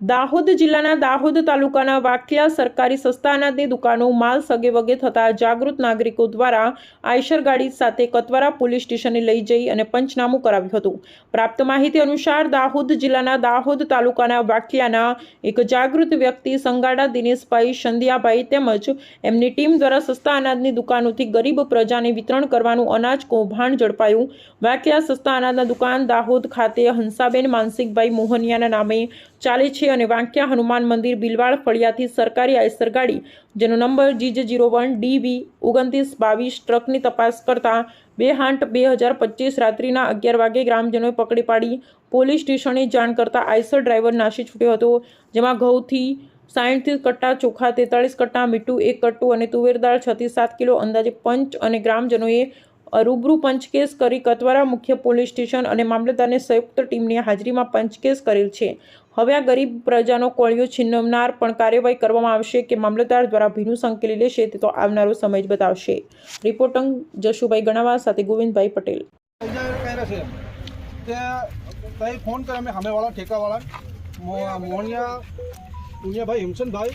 દાહોદ જિલ્લાના દાહોદ તાલુકાના વાકિયા સરકારી સસ્તા અનાજની દુકાનો માલ સગે વગે થતા જાગૃત નાગરિકો દ્વારા આયશર ગાડી સાથે કતવારા પોલીસ સ્ટેશને લઈ જઈ અને પંચનામું કરાવ્યું હતું. પ્રાપ્ત માહિતી અનુસાર દાહોદ જિલ્લાના દાહોદ તાલુકાના વાકિયાના એક જાગૃત વ્યક્તિ સંગાડા દિનેશભાઈ સંધ્યાભાઈ તેમજ એમની ટીમ દ્વારા સસ્તા અનાજની દુકાનોથી ગરીબ પ્રજાને વિતરણ કરવાનું અનાજ, કૌભાંડ ઝડપાયું. વાકિયા સસ્તા અનાજના દુકાન દાહોદ ખાતે હંસાબેન માનસિકભાઈ મોહનિયાના નામે ચાલે છે અને વાંક્યા હનુમાન મંદિર બિલવાડ ફળિયાથી સરકારી આયસર ગાડી, જેનો નંબર જીજે જીરો વન ડીવી ઓગણત્રીસ બાવીસ ટ્રકની તપાસ કરતા બે હાંટ બે હજાર પચીસ રાત્રિના અગિયાર વાગે ગ્રામજનોએ પકડી પાડી. પોલીસ સ્ટેશને જાણ કરતા આયસર ડ્રાઈવર નાસી છૂટ્યો હતો, જેમાં ઘઉંથી સાહીઠથી કટ્ટા, ચોખા તેતાળીસ કટ્ટા, મીઠું એક કટ્ટું અને તુવેર દાળ છથી સાત કિલો અંદાજે પંચ અને ગ્રામજનોએ રૂબરૂ પંચકેસ કરી કતવારા મુખ્ય પોલીસ સ્ટેશન અને મામલતદારની સંયુક્ત ટીમની હાજરીમાં પંચકેસ કરેલ છે. હવે આ ગરીબ પ્રજાનો કોળિયો છીનવનાર પણ કાર્યવાહી કરવામાં આવશે કે મામલતદાર દ્વારા ભીનું સંકેલી લેશે તે તો આવનારો સમય જ બતાવશે. રિપોર્ટંગ જશુભાઈ ગણાવા સાથે ગોવિંદભાઈ પટેલ. તઈ ફોન કર્યો, અમે સામેવાળા, ઠેકાવાળા, મો- મોહનિયા પુણ્યભાઈ હિમસનભાઈ,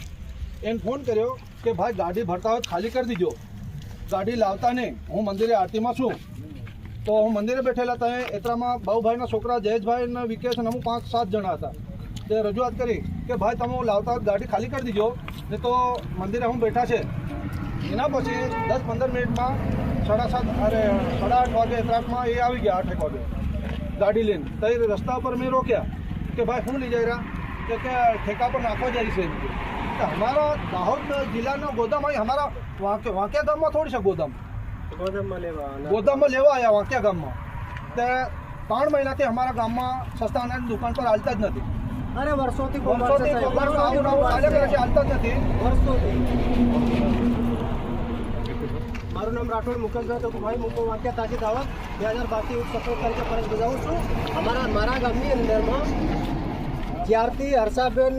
એને ફોન કર્યો કે ભાઈ ગાડી ભરતા હોય ખાલી કરી દીજો. ગાડી લાવતા નહીં હું મંદિરે આરતીમાં છું. તો હું મંદિરે બેઠેલા હતા એટલામાં બાઉભાઈના છોકરા જયેશભાઈ અને વિકેશ અને હું પાંચ સાત જણા હતા. તે રજૂઆત કરી કે ભાઈ તમે લાવતા ગાડી ખાલી કરી દીજો, ને તો મંદિરે હું બેઠા છે. એના પછી દસ પંદર મિનિટમાં સાડા સાત, અરે સાડા આઠ વાગે એતરાકમાં એ આવી ગયા આઠ એક વાગે ગાડી લઈને. તો રસ્તા પર મેં રોક્યા કે ભાઈ શું લઈ જઈ રહ્યા? કે કે ઠેકા પર નાખવા જાય છે તો હમારા દાહોદ જિલ્લાના ગોદામ અહીં અમારા વાંકે વાંક્યા ગામમાં થોડી છે ગોદામ. ગોદામમાં લેવા ગોદામમાં લેવા આવ્યા વાંક્યા ગામમાં. તે ત્રણ મહિનાથી અમારા ગામમાં સસ્તા અનાજની દુકાન પર હાલતા જ નથી. અરે વર્ષોથી વર્ષોથી હાલતા જ નથી. વર્ષોથી. મારું નામ રાઠોડ મુકેશભાઈ તો ભાઈ મુકો વાંક્યા તાજી દાવત બે હજાર બારથી હું સફળ તરીકે ફરજ બજાવું છું. અમારા મારા ગામની અંદરમાં જ્યારથી હર્ષાબેન